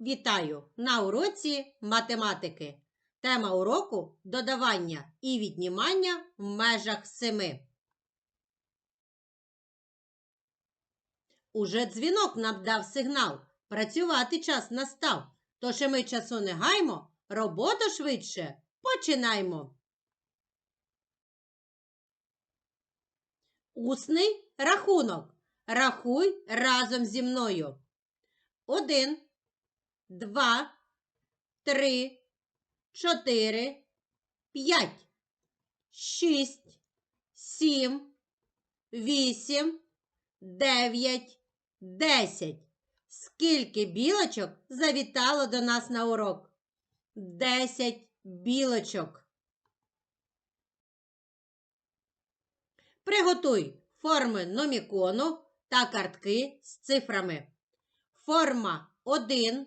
Вітаю на уроці математики. Тема уроку додавання і віднімання в межах семи. Уже дзвінок нам дав сигнал. Працювати час настав. Тож і ми часу не гаймо, роботу швидше починаймо. Усний рахунок. Рахуй разом зі мною. Один, два, три, чотири, п'ять, шість, сім, вісім, дев'ять, десять. Скільки білочок завітало до нас на урок? Десять білочок. Приготуй форми номікону та картки з цифрами. Форма 1,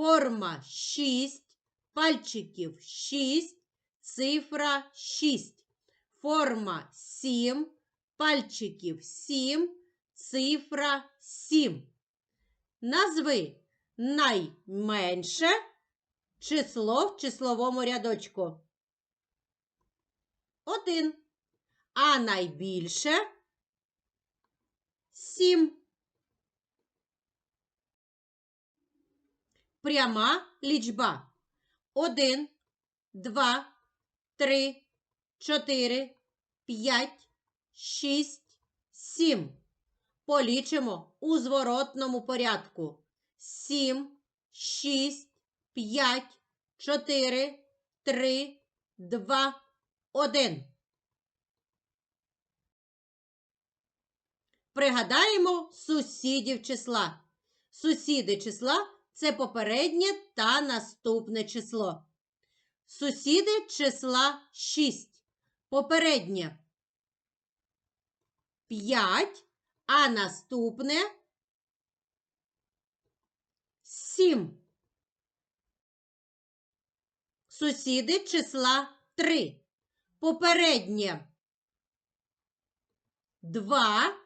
Форма 6, пальчиків 6, цифра 6. Форма 7, пальчиків 7, цифра 7. Назви найменше число в числовому рядочку. 1. А найбільше 7. Пряма лічба. 1, 2, 3, 4, 5, 6, 7. Полічимо у зворотному порядку. 7, 6, 5, 4, 3, 2, 1. Пригадаємо сусідів числа. Сусіди числа це попереднє та наступне число. Сусіди числа 6. Попереднє 5, а наступне 7. Сусіди числа 3. Попереднє 2,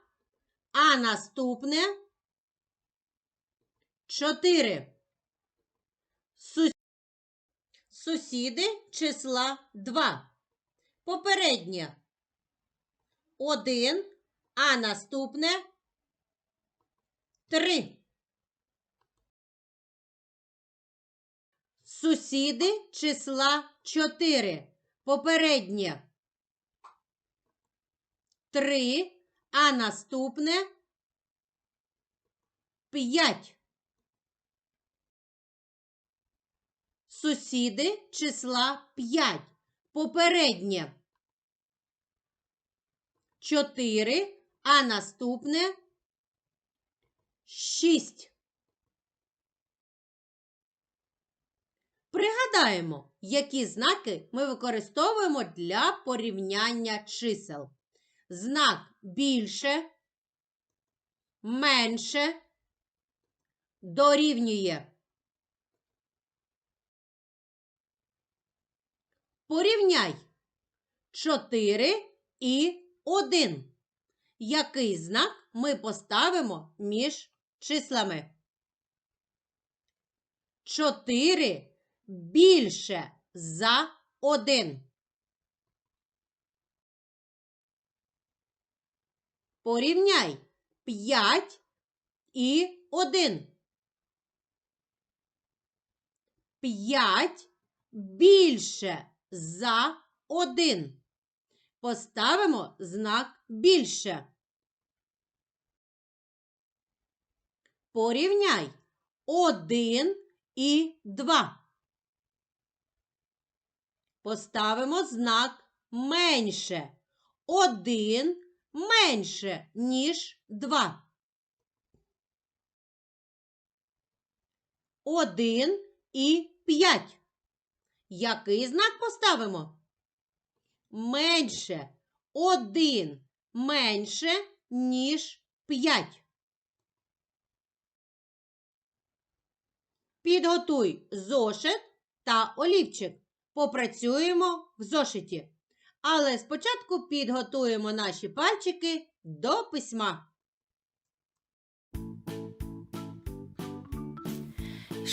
а наступне 4. Сусіди числа 2. Попереднє 1, а наступне 3. Сусіди числа 4. Попереднє 3, а наступне 5. Сусіди числа 5. Попереднє 4, а наступне 6. Пригадаємо, які знаки ми використовуємо для порівняння чисел. Знак більше, менше, дорівнює. Порівняй 4 і 1. Який знак ми поставимо між числами? 4 більше за 1. Порівняй 5 і 1. 5 більше за 1. Поставимо знак більше. Порівняй 1 і 2. Поставимо знак менше. 1 менше, ніж 2. 1 і 5. Який знак поставимо? Менше. 1 менше, ніж 5. Підготуй зошит та олівчик. Попрацюємо в зошиті. Але спочатку підготуємо наші пальчики до письма.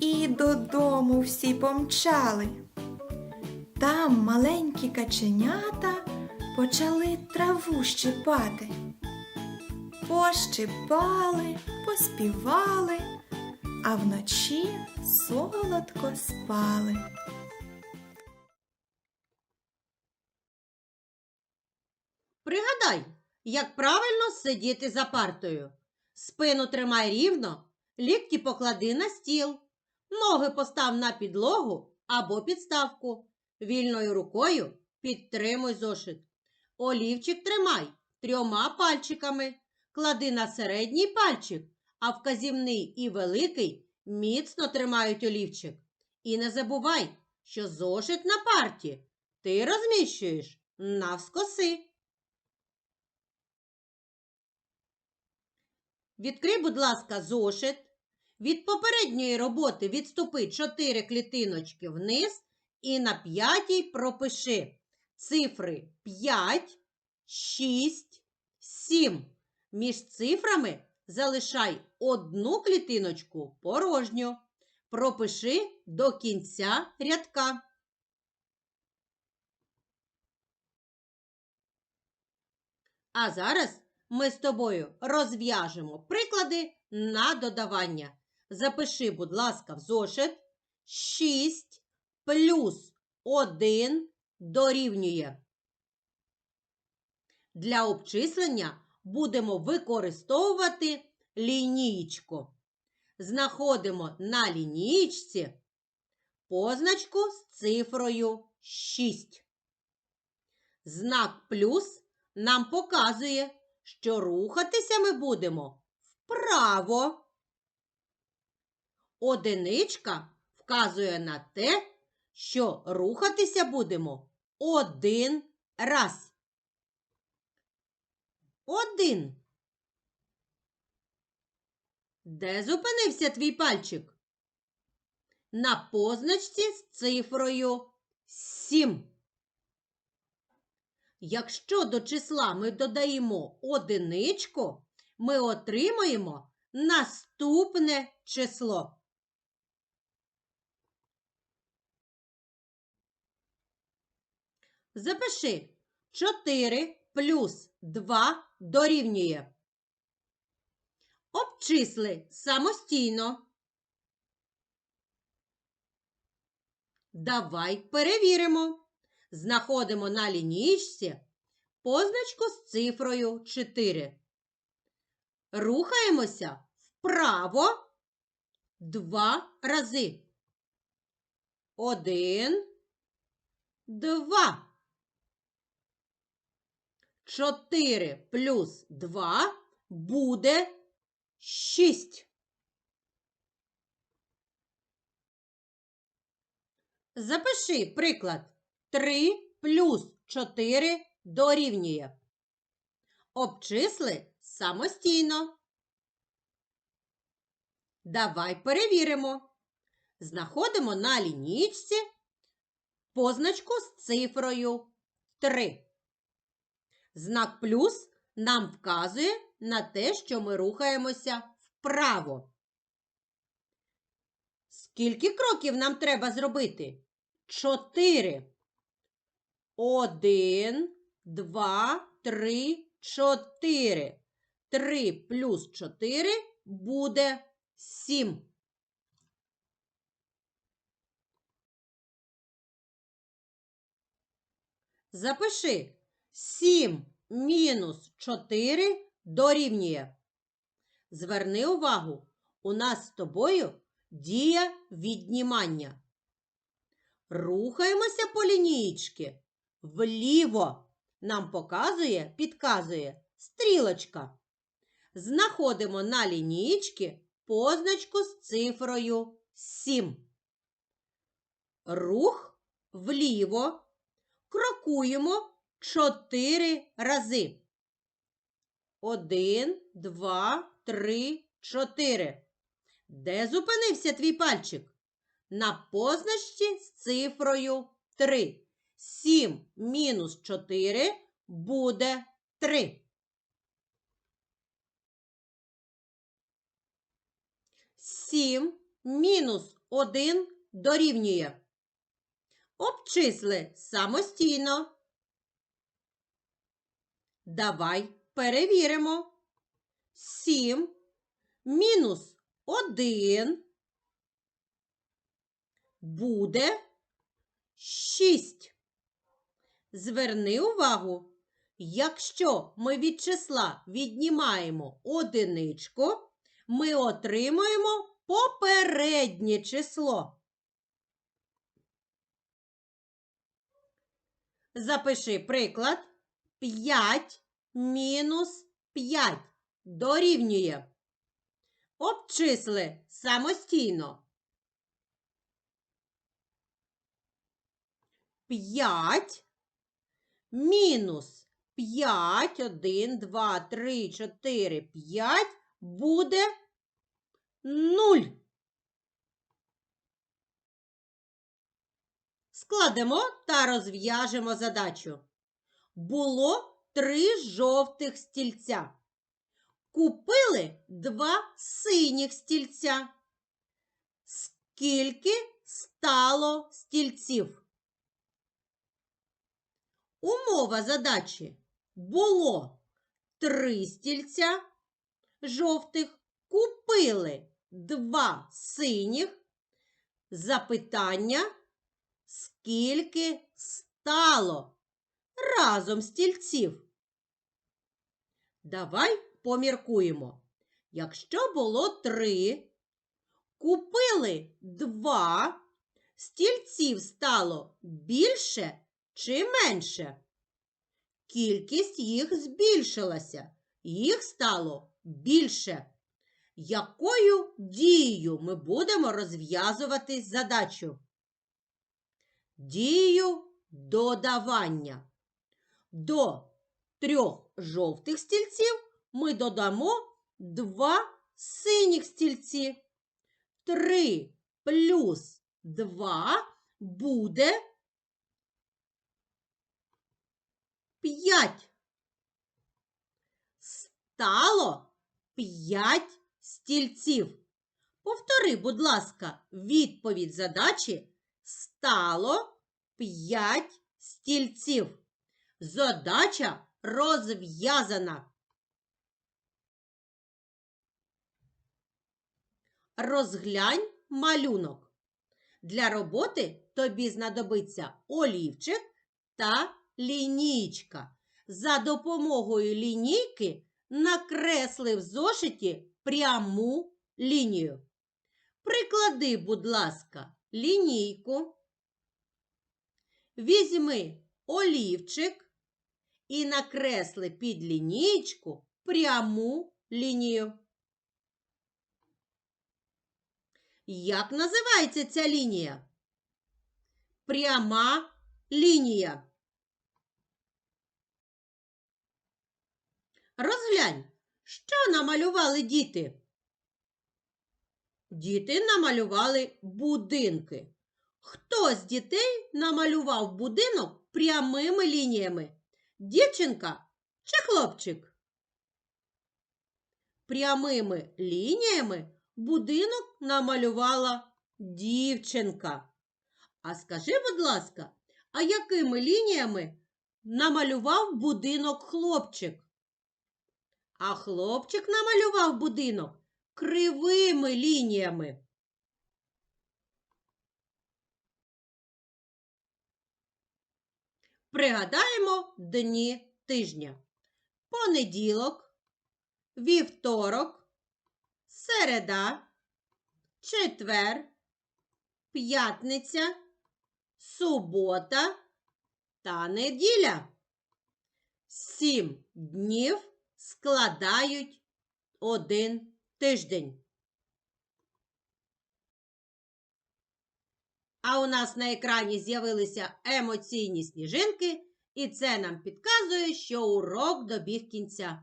і додому всі помчали. Там маленькі каченята почали траву щипати. Пощипали, поспівали, а вночі солодко спали. Пригадай, як правильно сидіти за партою. Спину тримай рівно, лікті поклади на стіл, ноги постав на підлогу або підставку. Вільною рукою підтримуй зошит. Олівчик тримай трьома пальчиками. Клади на середній пальчик, а вказівний і великий міцно тримають олівчик. І не забувай, що зошит на парті ти розміщуєш навскоси. Відкрий, будь ласка, зошит. Від попередньої роботи відступи 4 клітиночки вниз і на п'ятій пропиши цифри 5, 6, 7. Між цифрами залишай одну клітиночку порожню. Пропиши до кінця рядка. А зараз ми з тобою розв'яжемо приклади на додавання. Запиши, будь ласка, в зошит 6 плюс 1 дорівнює. Для обчислення будемо використовувати лінієчку. Знаходимо на лінієчці позначку з цифрою 6. Знак плюс нам показує, що рухатися ми будемо вправо. Одиничка вказує на те, що рухатися будемо один раз. Один. Де зупинився твій пальчик? На позначці з цифрою 7. Якщо до числа ми додаємо одиничку, ми отримаємо наступне число. Запиши 4 плюс 2 дорівнює. Обчисли самостійно. Давай перевіримо. Знаходимо на лінійці позначку з цифрою 4. Рухаємося вправо два рази. Один, два. 4 плюс 2 буде 6. Запиши приклад. 3 плюс 4 дорівнює. Обчисли самостійно. Давай перевіримо. Знаходимо на лінійці позначку з цифрою 3. Знак плюс нам вказує на те, що ми рухаємося вправо. Скільки кроків нам треба зробити? Чотири. Один, два, три, чотири. Три плюс чотири буде сім. Запиши. Сім мінус чотири дорівнює. Зверни увагу, у нас з тобою дія віднімання. Рухаємося по лінієчки. Вліво нам показує, підказує стрілочка. Знаходимо на лінієчки позначку з цифрою 7. Рух вліво. Крокуємо 4 рази. 1, 2, 3, 4. Де зупинився твій пальчик? На позначці з цифрою 3. 7 мінус 4 буде 3. 7 мінус 1 дорівнює. Обчисли самостійно. Давай перевіримо. 7 мінус 1 буде 6. Зверни увагу, якщо ми від числа віднімаємо одиничку, ми отримуємо попереднє число. Запиши приклад 5 мінус 5 дорівнює. Обчисли самостійно. 5 мінус 5, 1, 2, 3, 4, 5 буде 0. Складемо та розв'яжемо задачу. Було три жовтих стільця. Купили два синіх стільця. Скільки стало стільців? Умова задачі було три стільця жовтих, купили два синіх. Запитання, скільки стало разом стільців? Давай поміркуємо. Якщо було три, купили два, стільців стало більше чи менше? Кількість їх збільшилася, їх стало більше. Якою дією ми будемо розв'язувати задачу? Дією додавання. До трьох жовтих стільців ми додамо два синіх стільці. Три плюс два буде п'ять. Стало п'ять стільців. Повтори, будь ласка, відповідь задачі стало п'ять стільців. Задача розв'язана. Розглянь малюнок. Для роботи тобі знадобиться олівчик та лінійка. За допомогою лінійки накресли в зошиті пряму лінію. Приклади, будь ласка, лінійку. Візьми олівчик і накресли під лінійку пряму лінію. Як називається ця лінія? Пряма лінія. Розглянь, що намалювали діти? Діти намалювали будинки. Хто з дітей намалював будинок прямими лініями? Дівчинка чи хлопчик? Прямими лініями будинок намалювала дівчинка. А скажи, будь ласка, а якими лініями намалював будинок хлопчик? А хлопчик намалював будинок кривими лініями. Пригадаємо дні тижня. Понеділок, вівторок, середа, четвер, п'ятниця, субота та неділя. Сім днів складають один тиждень. А у нас на екрані з'явилися емоційні сніжинки, і це нам підказує, що урок добіг кінця.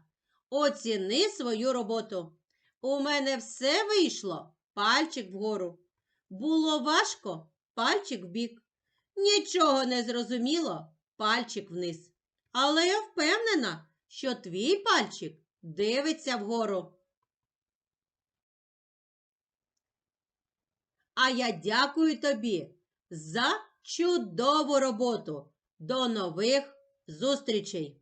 Оціни свою роботу. У мене все вийшло. Пальчик вгору. Було важко, пальчик вбік. Нічого не зрозуміло, пальчик вниз. Але я впевнена, що твій пальчик дивиться вгору. А я дякую тобі за чудову роботу. До нових зустрічей!